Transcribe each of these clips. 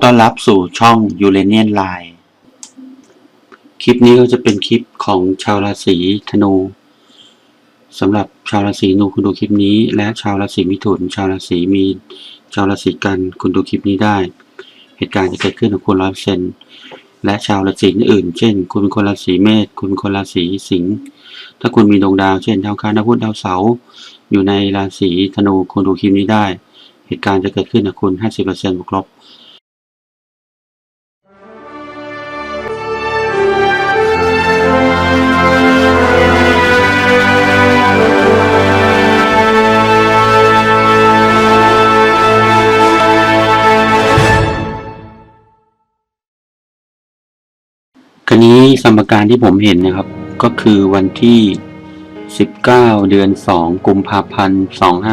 อต้อนรับสู่ช่อง u r a n i a n Line คลิปนี้ก็จะเป็นคลิปของชาวราศีธนูสำหรับชาวราศีนูคุณดูคลิปนี้ และชาวราศีมิถุน ชาวราศีมีนชาวราศีกันคุณดูคลิปนี้ได้ เหตุการณ์จะเกิดขึ้นกับคุณร้อยเปอร์เซ็นและชาวราศีอื่น เช่น คุณเป็นคนราศีเมษคุณเป็นคนราศีสิงห์ถ้าคุณมีดวงดาว เช่นดาวคารดาวพุธดาวเสาร์อยู่ในราศีธนูคุณดูคลิปนี้ได้ เหตุการณ์จะเกิดขึ้นกับคุณ 50%บวกลบ สมการที่ผมเห็นนะครับ ก็คือวันที่ 19 เดือน 2 กุมภาพันธ์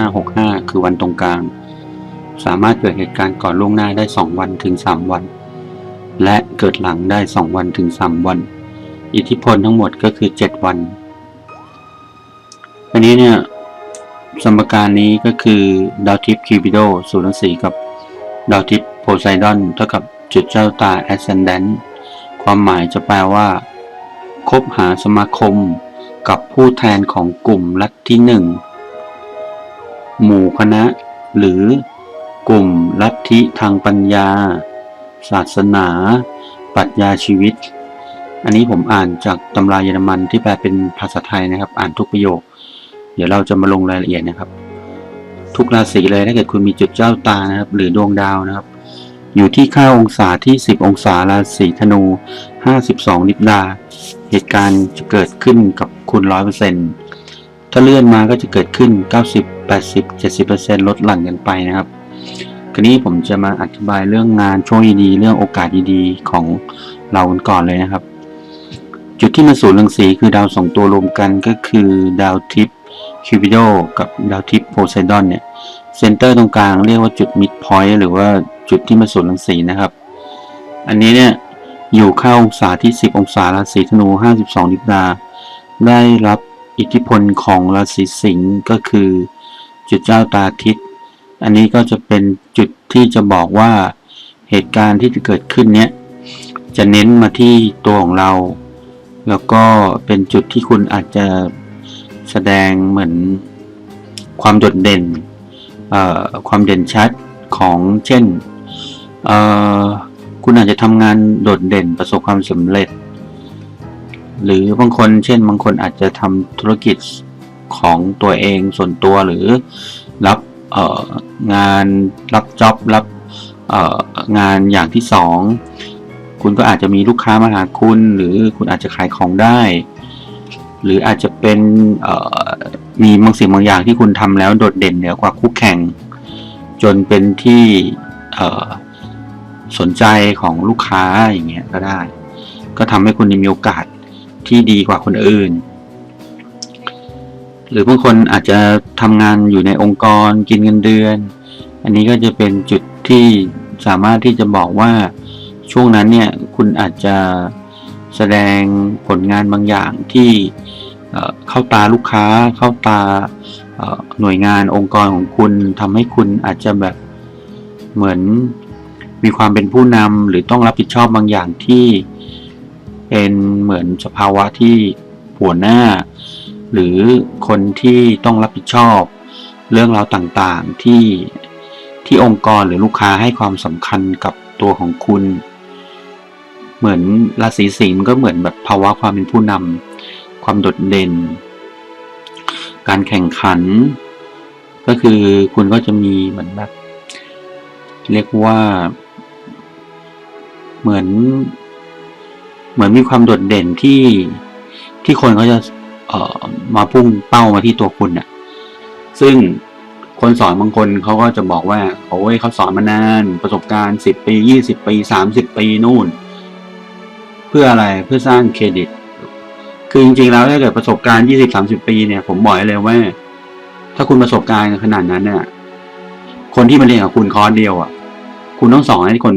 2565 คือวันตรงกลาง สามารถเกิดเหตุการณ์ก่อนล่วงหน้าได้ 2 วันถึง 3 วัน และเกิดหลังได้ 2 วันถึง 3 วัน อิทธิพลทั้งหมดก็คือ 7 วันคราวนี้เนี่ยสมการนี้ก็คือดาวทิพย์คิวปิโดสูรังสีกับดาวทิพย์โพไซดอนเท่ากับจุดเจ้าตาแอสเซนแดนต์ ความหมายจะแปลว่าคบหาสมาคมกับผู้แทนของกลุ่มลัทธิหนึ่ง หมู่คณะ หรือกลุ่มลัทธิทางปัญญา ศาสนา ปรัชญาชีวิต อันนี้ผมอ่านจากตำราเยอรมันที่แปลเป็นภาษาไทยนะครับ อ่านทุกประโยค เดี๋ยวเราจะมาลงรายละเอียดนะครับ ทุกราศีเลยถ้าเกิดคุณมีจุดเจ้าตานะครับ หรือดวงดาวนะครับ อยู่ที่ค่าองศาที่ 10 องศาราศีธนู 52 นิบดา เหตุการณ์จะเกิดขึ้นกับคุณ 100%ถ้าเลื่อนมาก็จะเกิดขึ้น 90 80 70%ลดหลั่นกันไปนะครับคราวนี้ผมจะมาอธิบายเรื่องงานช่วงดีๆเรื่องโอกาสดีๆของเรากันก่อนเลยนะครับ จุดที่มาสู่รังสีคือดาวสองตัวรวมกันก็คือดาวทิพย์คิวบิโดกับดาวทิพย์โพไซดอนเนี่ย เซนเตอร์ตรงกลางเรียกว่าจุดมิดพอยต์หรือว่าจุดที่มาสู่รังสีนะครับ อันนี้เนี่ยอยู่เข้าองศาที่ 10 องศาราศีธนู 52นิบดา ได้รับอิทธิพลของราศีสิงห์ก็คือจุดเจ้าตาทิศอันนี้ก็จะเป็นจุดที่จะบอกว่าเหตุการณ์ที่จะเกิดขึ้นเนี้ยจะเน้นมาที่ตัวของเรา แล้วก็เป็นจุดที่คุณอาจจะแสดงเหมือนความโดดเด่น ความเด่นชัดของเช่น คุณอาจจะทำงานโดดเด่นประสบความสำเร็จ หรือบางคนเช่น บางคนอาจจะทำธุรกิจของตัวเองส่วนตัวหรือรับงานรับจ็อบรับงานอย่างที่สองคุณก็อาจจะมีลูกค้ามาหาคุณ หรือคุณอาจจะขายของได้ หรืออาจจะเป็น มีบางสิ่งบางอย่างที่คุณทำแล้วโดดเด่นเหนือกว่าคู่แข่ง จนเป็นที่สนใจของลูกค้าอย่างเงี้ยก็ได้ ก็ทำให้คุณมีโอกาสที่ดีกว่าคนอื่น หรือบางคนอาจจะทำงานอยู่ในองค์กรกินเงินเดือน อันนี้ก็จะเป็นจุดที่สามารถที่จะบอกว่าช่วงนั้นเนี่ยคุณอาจจะแสดงผลงานบางอย่างที่ เข้าตาลูกค้า เข้าตาหน่วยงานองค์กรของคุณทำให้คุณอาจจะแบบเหมือนมีความเป็นผู้นำหรือต้องรับผิดชอบบางอย่างที่เป็นเหมือนสภาวะที่หัวหน้า หรือคนที่ต้องรับผิดชอบ เรื่องราวต่างๆที่ที่องค์กรหรือลูกค้าให้ความสำคัญกับตัวของคุณ เหมือนราศีสิงห์มันก็เหมือนแบบภาวะความเป็นผู้นำ ความโดดเด่น การแข่งขัน ก็คือคุณก็จะมีเหมือนแบบเรียกว่าเหมือน เหมือนมีความโดดเด่นที่ที่คนเขาจะเอ่อมาพุ่งเป้ามาที่ตัวคุณน่ะ ซึ่งคนสอนบางคนเขาก็จะบอกว่าโอ้ยเขาสอนมานานประสบการณ์สิบปียี่สิบปีสามสิบปีนู่น เพื่ออะไรเพื่อสร้างเครดิต คือจริงๆแล้วถ้าเกิดประสบการณ์ยี่สิบสามสิบปีเนี่ยผมบอกให้เลยว่า ถ้าคุณประสบการณ์ขนาดนั้นเนี่ยคนที่มาเรียนกับคุณคอร์สเดียวอะ คุณต้องสอนให้คน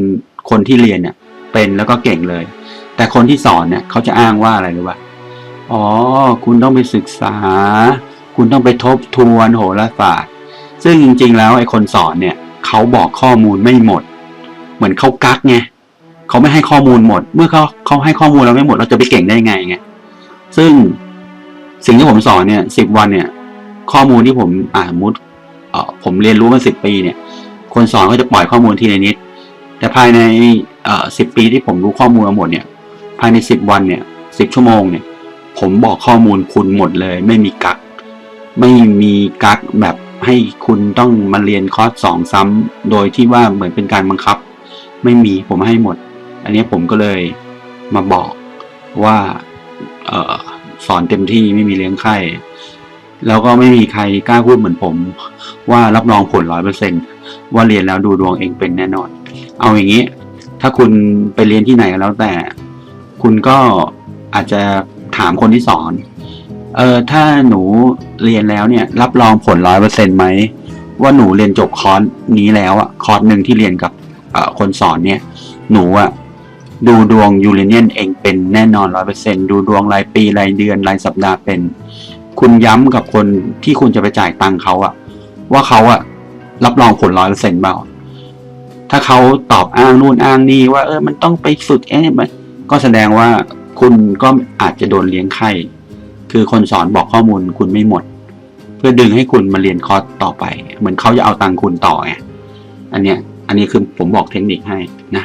คนที่เรียนเนี่ย เป็นแล้วก็เก่งเลย แต่คนที่สอนเนี่ยเขาจะอ้างว่าอะไรรู้ป่ะอ๋อ คุณต้องไปศึกษา คุณต้องไปทบทวนโหราศาสตร์ซึ่งจริง ๆ แล้วไอ้คนสอนเนี่ยเขาบอกข้อมูลไม่หมด เหมือนเขากักไงเขาไม่ให้ข้อมูลหมด เมื่อเขาเขาให้ข้อมูลเราไม่หมดเราจะไปเก่งได้ไงไง ซึ่งสิ่งที่ผมสอนเนี่ยสิบวันเนี่ย ข้อมูลที่ผมอ่านมุดผมเรียนรู้มาสิบปีเนี่ย คนสอนก็จะปล่อยข้อมูลทีละนิด แต่ภายในสิบปีที่ผมรู้ข้อมูลมาหมดเนี่ย ภายในสิบวันเนี่ยสิบชั่วโมงเนี่ย ผมบอกข้อมูลคุณหมดเลย ไม่มีกัก ไม่มีกักแบบให้คุณต้องมาเรียนคอร์สสองซ้ำโดยที่ว่าเหมือนเป็นการบังคับ ไม่มีผมให้หมด อันนี้ผมก็เลยมาบอกว่า เออสอนเต็มที่ไม่มีเลี้ยงไข้แล้วก็ไม่มีใครกล้าพูดเหมือนผม ว่ารับรองผลร้อยเปอร์เซ็นว่าเรียนแล้วดูดวงเองเป็นแน่นอน เอาอย่างนี้ ถ้าคุณไปเรียนที่ไหนก็แล้วแต่ คุณก็อาจจะถามคนที่สอน เออถ้าหนูเรียนแล้วเนี่ย รับรองผลร้อยเปอร์เซ็นไหมว่าหนูเรียนจบคอร์สนี้แล้วอะคอร์สหนึ่งที่เรียนกับคนสอนเนี่ย หนูอะ ดูดวงยูเรเนียนเองเป็นแน่นอนร้อยเปอร์เซ็นดูดวงรายปีรายเดือนรายสัปดาห์เป็น คุณย้ำกับคนที่คุณจะไปจ่ายตังค์เขาอะว่าเขาอะรับรองผลร้อยเปอร์เซ็นต์เปล่าถ้าเขาตอบอ้างนู่นอ้างนี่ว่าเออมันต้องไปฝึกเอ๊ะมันก็แสดงว่าคุณก็อาจจะโดนเลี้ยงไข้ คือคนสอนบอกข้อมูลคุณไม่หมด เพื่อดึงให้คุณมาเรียนคอร์สต่อไป เหมือนเขาจะเอาตังค์คุณต่อไงอันเนี้ย อันนี้คือผมบอกเทคนิคให้นะ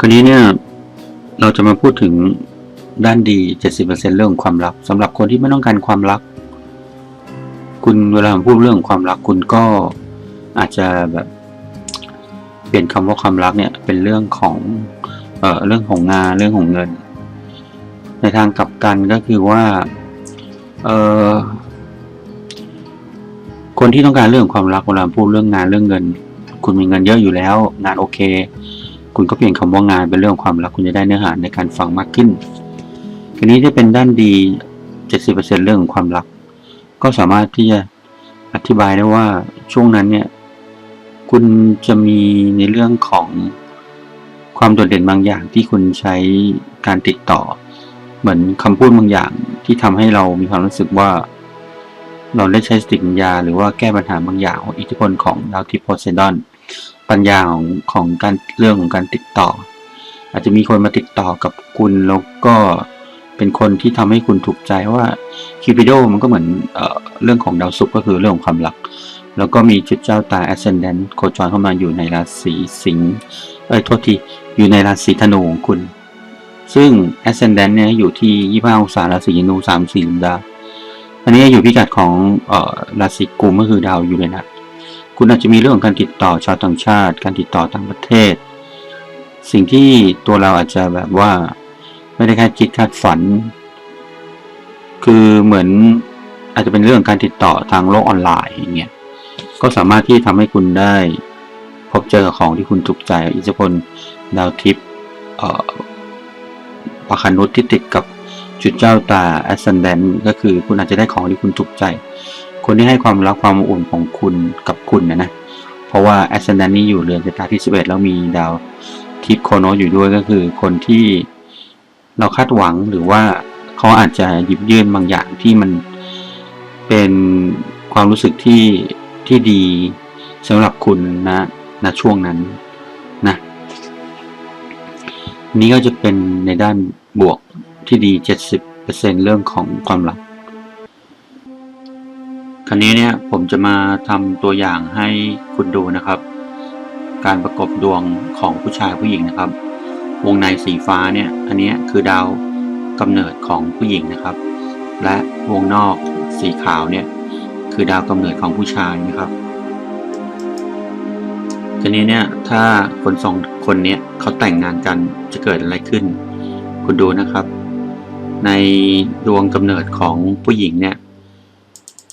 คราวนี้เนี่ยเราจะมาพูดถึงด้านดี 70%เรื่องความรักสำหรับคนที่ไม่ต้องการความรัก คุณเวลาพูดเรื่องความรักคุณก็อาจจะแบบเปลี่ยนคำว่าความรักเนี่ยเป็นเรื่องของเอ่อเรื่องของงานเรื่องของเงิน ในทางกลับกันก็คือว่าเอ่อคนที่ต้องการเรื่องความรักเวลาพูดเรื่องงานเรื่องเงิน คุณมีเงินเยอะอยู่แล้ว งานโอเค คุณก็เปลี่ยนคำว่างานเป็นเรื่องความรักคุณจะได้เนื้อหาในการฟังมากขึ้นทีนี้ที่เป็นด้านดี 70%เรื่องของความรัก ก็สามารถที่จะอธิบายได้ว่าช่วงนั้นเนี่ย คุณจะมีในเรื่องของความโดดเด่นบางอย่างที่คุณใช้การติดต่อ เหมือนคำพูดบางอย่างที่ทำให้เรามีความรู้สึกว่า เราได้ใช้สติปัญญาหรือว่าแก้ปัญหาบางอย่างของอิทธิพลของดาวทิพย์โพไซดอน ปัญญาของของการเรื่องของการติดต่อ อาจจะมีคนมาติดต่อกับคุณแล้วก็เป็นคนที่ทำให้คุณถูกใจว่าคิปิโดมันก็เหมือนเอเรื่องของดาวศุกร์ก็คือเรื่องของความรัก แล้วก็มีจุดเจ้าตา ascendant โคจรเข้ามาอยู่ในราศีสิงห์เอ้ยโทษทีอยู่ในราศีธนูของคุณ ซึ่ง ascendant เนี่ยอยู่ที่ 25องศาราศีธนู3 4ดาวอันนี้อยู่พิกัดของออราศีกุมก็คือดาวยูเรนัส คุณอาจจะมีเรื่องของการติดต่อชาวต่างชาติ การติดต่อต่างประเทศ สิ่งที่ตัวเราอาจจะแบบว่าไม่ได้คาดคิดคาดฝัน คือเหมือนอาจจะเป็นเรื่องการติดต่อทางโลกออนไลน์อย่างเงี้ยก็สามารถที่ทำให้คุณได้พบเจอของที่คุณถูกใจอิทธิพลดาวทิพย์เอ่อปคานุษที่ติดกับจุดเจ้าตา ascendant ก็คือคุณอาจจะได้ของที่คุณถูกใจ คนที่ให้ความรักความอุ่นของคุณกับคุณนะนะ เพราะว่า ascendant นี้อยู่เรือนชะตาที่ 11 แล้วมีดาวทิพย์โคโนอยู่ด้วยก็คือคนที่เราคาดหวังหรือว่าเขาอาจจะหยิบยื่นบางอย่างที่มันเป็นความรู้สึกที่ที่ดีสำหรับคุณนะณช่วงนั้นนะนี่ก็จะเป็นในด้านบวกที่ดี 70%เรื่องของความรัก คราวนี้เนี่ยผมจะมาทำตัวอย่างให้คุณดูนะครับ การประกบดวงของผู้ชายผู้หญิงนะครับ วงในสีฟ้าเนี่ยอันนี้คือดาวกำเนิดของผู้หญิงนะครับ และวงนอกสีขาวเนี่ยคือดาวกำเนิดของผู้ชายนะครับทีนี้เนี่ยถ้าคนสองคนเนี้ยเขาแต่งงานกันจะเกิดอะไรขึ้น คุณดูนะครับ ในดวงกำเนิดของผู้หญิงเนี่ย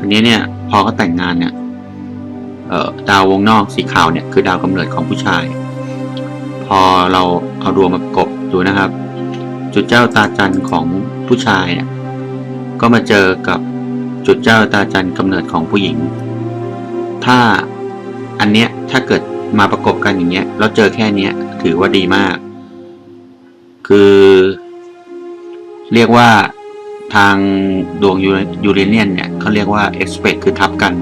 คราวนี้เนี่ยพอเขาแต่งงานเนี่ยดาววงนอกสีขาวเนี่ยคือดาวกำเนิดของผู้ชาย พอเราเอาดวงมาประกบดูนะครับ จุดเจ้าตาจันของผู้ชายเนี่ยก็มาเจอกับจุดเจ้าตาจันกำเนิดของผู้หญิง ถ้าอันเนี้ยถ้าเกิดมาประกบกันอย่างเงี้ยแล้วเจอแค่เนี้ยถือว่าดีมาก คือ เรียกว่าทางดวงยูเรเนียนเนี่ย เขาเรียกว่า expect คือทับกัน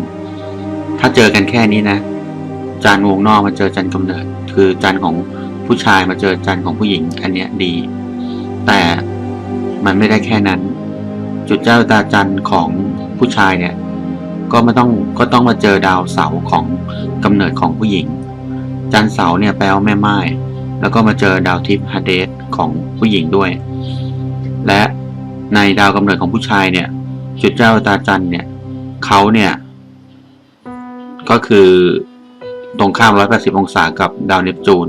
ถ้าเจอกันแค่นี้นะ จานวงนอกมาเจอจันกำเนิด คือจานของผู้ชายมาเจอจานของผู้หญิง อันเนี้ยดี แต่มันไม่ได้แค่นั้น จุดเจ้าตาจันของผู้ชายเนี่ย ก็ไม่ต้องก็ต้องมาเจอดาวเสาของกำเนิดของผู้หญิง จันเสาเนี่ยแปลว่าแม่ไม้แล้วก็มาเจอดาวทิพย์ฮาเดสของผู้หญิงด้วย และในดาวกำเนิดของผู้ชายเนี่ย จุดเจ้าตาจันเนี่ยเขาเนี่ย ก็คือตรงข้าม 180 องศากับดาวเนปจูน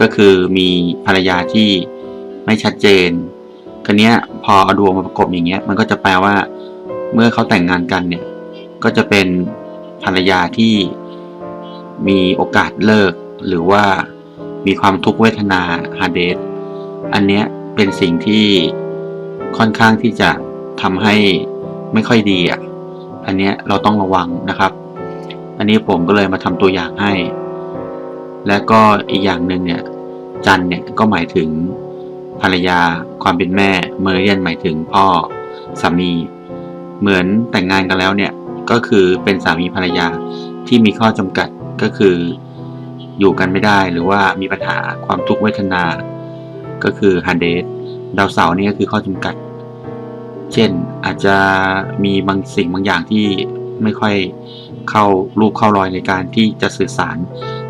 ก็คือมีภรรยาที่ไม่ชัดเจนคันนี้พอเอาดวงมาประกบอย่างเงี้ย มันก็จะแปลว่าเมื่อเขาแต่งงานกันเนี่ย ก็จะเป็นภรรยาที่มีโอกาสเลิก หรือว่ามีความทุกขเวทนาฮาเดสอันเนี้ยเป็นสิ่งที่ค่อนข้างที่จะทำให้ ไม่ค่อยดีอะอันเนี้ยเราต้องระวังนะครับ อันนี้ผมก็เลยมาทำตัวอย่างให้ และก็อีกอย่างหนึ่งเนี่ย จันเนี่ยก็หมายถึงภรรยา ความเป็นแม่ เมอร์เรียนหมายถึงพ่อสามี เหมือนแต่งงานกันแล้วเนี่ยก็คือเป็นสามีภรรยาที่มีข้อจำกัดก็คืออยู่กันไม่ได้หรือว่ามีปัญหาความทุกข์เวทนา ก็คือฮันเดสดาวเสาร์นี่ก็คือข้อจำกัด เช่นอาจจะมีบางสิ่งบางอย่างที่ไม่ค่อยเข้ารูปเข้ารอยในการที่จะสื่อสาร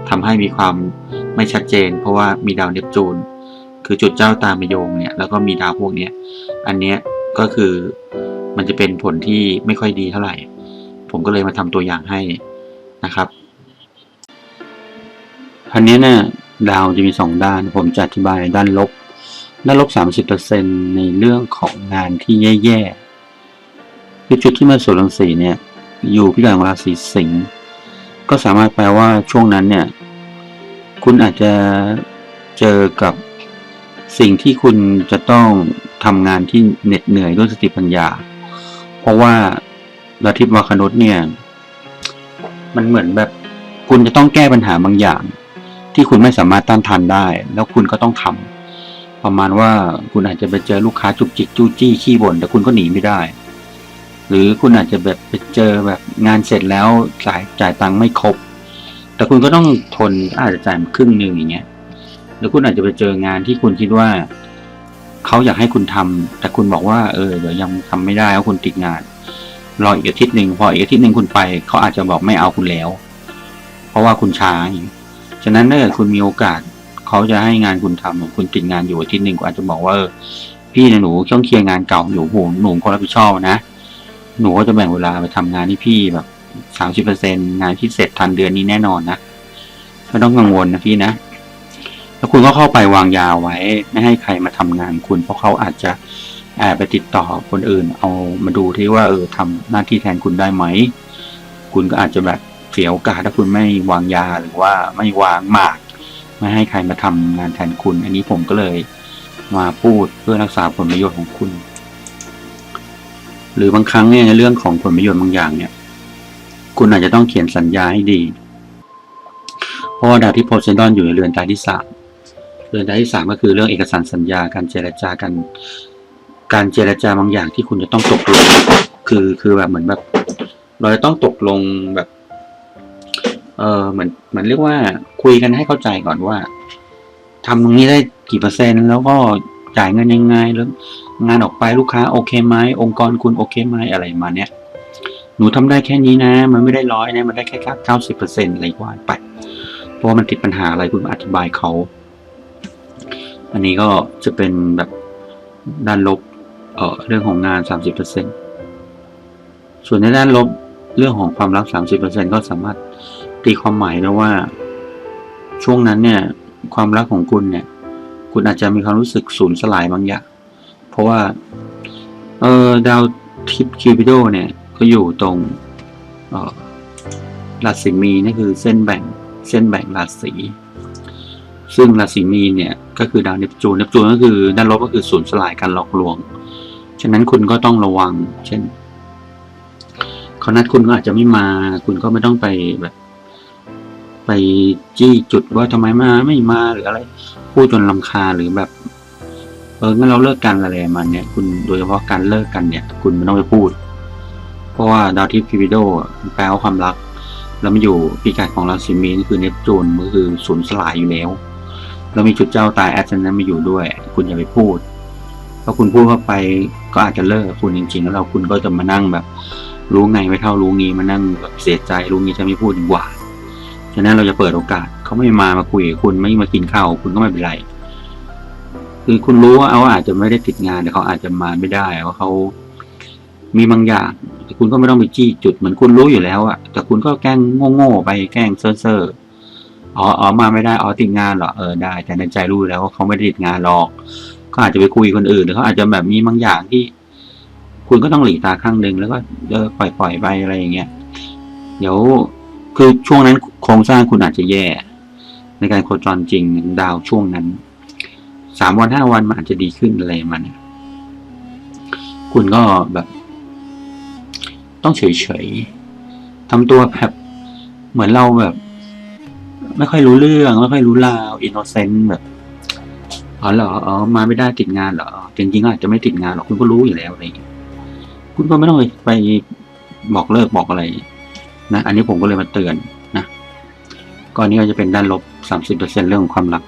ทำให้มีความไม่ชัดเจน เพราะว่ามีดาวเนปจูน คือจุดเจ้าตามโยงเนี่ยแล้วก็มีดาวพวกเนี้ยอันเนี้ยก็คือมันจะเป็นผลที่ไม่ค่อยดีเท่าไหร่ ผมก็เลยมาทำตัวอย่างให้นะครับอันนี้เนี่ยดาวจะมีสองด้านผมจะอธิบายด้านลบ ด้าลบสามสิบเปอร์เซ็นในเรื่องของงานที่แย่ๆคือจุดที่มาสู่รังสีเนี่ยอยู่พิจารณาราศีสิงห์ก็สามารถแปลว่าช่วงนั้นเนี่ยคุณอาจจะเจอกับสิ่งที่คุณจะต้องทำงานที่เหน็ดเหนื่อยด้วยสติปัญญา เพราะว่าลัทธิวาคนุษเนี่ย มันเหมือนแบบคุณจะต้องแก้ปัญหาบางอย่าง ที่คุณไม่สามารถต้านทานได้ แล้วคุณก็ต้องทำ ประมาณว่าคุณอาจจะไปเจอลูกค้าจุกจิกจู้จี้ขี้บ่นแต่คุณก็หนีไม่ได้ หรือคุณอาจจะแบบไปเจอแบบงานเสร็จแล้วจ่ายจ่ายตังค์ไม่ครบ แต่คุณก็ต้องทนอาจจะจ่ายมาครึ่งหนึ่งอย่างเงี้ยหรือคุณอาจจะไปเจองานที่คุณคิดว่าเขาอยากให้คุณทำแต่คุณบอกว่าเออเดี๋ยวยังทำไม่ได้เพราะคุณติดงานรออีกอาทิตย์หนึ่งพออีกอาทิตย์หนึ่งคุณไปเขาอาจจะบอกไม่เอาคุณแล้ว เพราะว่าคุณช้าอย่างนี้ฉะนั้นถ้าเกิดคุณมีโอกาส เขาจะให้งานคุณทำคุณติดงานอยู่อาทิตย์หนึ่งคุณอาจจะบอกว่าพี่นี่ยหนูต้องเคลียร์งานเก่าอยู่โหหนูคนรับผิดชอบนะหนูก็จะแบ่งเวลาไปทำงานที่พี่แบบสามสิบเปอร์เซ็นงานที่เสร็จทันเดือนนี้แน่นอนนะไม่ต้องกังวลนะพี่นะแล้วคุณก็เข้าไปวางยาไว้ ไม่ให้ใครมาทำงานคุณ เพราะเขาอาจจะแอบไปติดต่อคนอื่น เอามาดูที่ว่าเออทำหน้าที่แทนคุณได้ไหม คุณก็อาจจะแบบเสียโอกาสถ้าคุณไม่วางยาหรือว่าไม่วางหมาก ไม่ให้ใครมาทำงานแทนคุณ อันนี้ผมก็เลยมาพูดเพื่อรักษาผลประโยชน์ของคุณ หรือบางครั้งเนี่ยในเรื่องของผลประโยชน์บางอย่างเนี่ย คุณอาจจะต้องเขียนสัญญาให้ดี เพราะว่าดาวที่โพไซดอนอยู่ในเรือนตายที่สามเรือนตายที่สามก็คือเรื่องเอกสารสัญญาการเจรจากัน การเจรจาบางอย่างที่คุณจะต้องตกลง คือคือแบบเหมือนแบบเราจะต้องตกลงแบบ เออเหมือนเหมือนเรียกว่าคุยกันให้เข้าใจก่อนว่าทำตรงนี้ได้กี่เปอร์เซ็นต์ แล้วก็จ่ายเงินยังไงแล้วงานออกไปลูกค้าโอเคไหมองค์กรคุณโอเคไหมอะไรมาเนี้ยหนูทำได้แค่นี้นะ มันไม่ได้ร้อยนะมันได้แค่เก้าสิบเปอร์เซ็นต์อะไรกว่าไปเพราะว่ามันติดปัญหาอะไรคุณอธิบายเขาอันนี้ก็จะเป็นแบบด้านลบเอ่อเรื่องของงานสามสิบเปอร์เซ็นส่วนในด้านลบเรื่องของความรักสามสิบเปอร์เซ็นก็สามารถ ตีความหมายได้ว่า ช่วงนั้นเนี่ย ความรักของคุณเนี่ย คุณอาจจะมีความรู้สึกสูญสลายบางอย่าง เพราะว่า เออดาวทิปคิวปิโดเนี่ย ก็อยู่ตรงเออราศีมีนนี่คือเส้นแบ่งเส้นแบ่งราศีซึ่งราศีมีนเนี่ยก็คือดาวเนปจูนเนปจูนก็คือด้านลบก็คือสูญสลายการหลอกลวง ฉะนั้นคุณก็ต้องระวัง เช่นเขานัดคุณก็อาจจะไม่มา คุณก็ไม่ต้องไปแบบ ไปจี้จุดว่าทำไมมาไม่มาหรืออะไรพูดจนลำคาหรือแบบเอองั้นเราเลิกกันอะไรมันเนี่ย คุณโดยเฉพาะการเลิกกันเนี่ย คุณไม่ต้องไปพูด เพราะว่าดาวทิพย์คิวิโดแปลว่าความรัก แล้วมันอยู่ปีกายของราศีมีนคือเนปจูนก็คือสูญสลายอยู่แล้ว แล้วมีจุดเจ้าตายแอสเซนนั้นมาอยู่ด้วย คุณอย่าไปพูดเพราะคุณพูดเข้าไปก็อาจจะเลิกคุณจริง ๆ แล้วเราคุณก็จะมานั่งแบบ รู้ไงไม่เท่ารู้งี้มานั่งแบบเสียใจรู้งี้จะไม่พูดดีกว่า ฉะนั้นเราจะเปิดโอกาสเขาไม่มามาคุยกับคุณไม่มากินข้าวคุณก็ไม่เป็นไร คือคุณรู้ว่าเขาอาจจะไม่ได้ติดงานแต่เขาอาจจะมาไม่ได้ว่าเขามีบางอย่างคุณก็ไม่ต้องไปจี้จุดเหมือนคุณรู้อยู่แล้วอะแต่คุณก็แกล้งโง่ๆไปแกล้งเซ่อๆอ๋ออ๋อมาไม่ได้อ๋อติดงานเหรอเออได้ แต่ในใจรู้แล้วว่าเขาไม่ได้ติดงานหรอกเขาอาจจะไปคุยคนอื่นหรือเขาอาจจะแบบมีบางอย่างที่ คุณก็ต้องหลีกตาข้างหนึ่งแล้วก็เออปล่อยๆไปอะไรอย่างเงี้ยเดี๋ยว คือช่วงนั้นโครงสร้างคุณอาจจะแย่ ในการโคจรจริงดาวช่วงนั้นสามวันห้าวันมันอาจจะดีขึ้นอะไรมันคุณก็แบบ ต้องเฉยๆทำตัวแบบเหมือนเราแบบ ไม่ค่อยรู้เรื่อง ไม่ค่อยรู้ราวอินโนเซนต์แบบอ๋อเหรออ๋อมาไม่ได้ติดงานเหรอจริงๆก็อาจจะไม่ติดงานหรอกคุณก็รู้อยู่แล้วอะไรอย่างเงี้ยคุณก็ไม่ต้องไปบอกเลิกบอกอะไร นะอันนี้ผมก็เลยมาเตือนนะก่อนนี้ก็จะเป็นด้านลบ 30%เรื่องของความรัก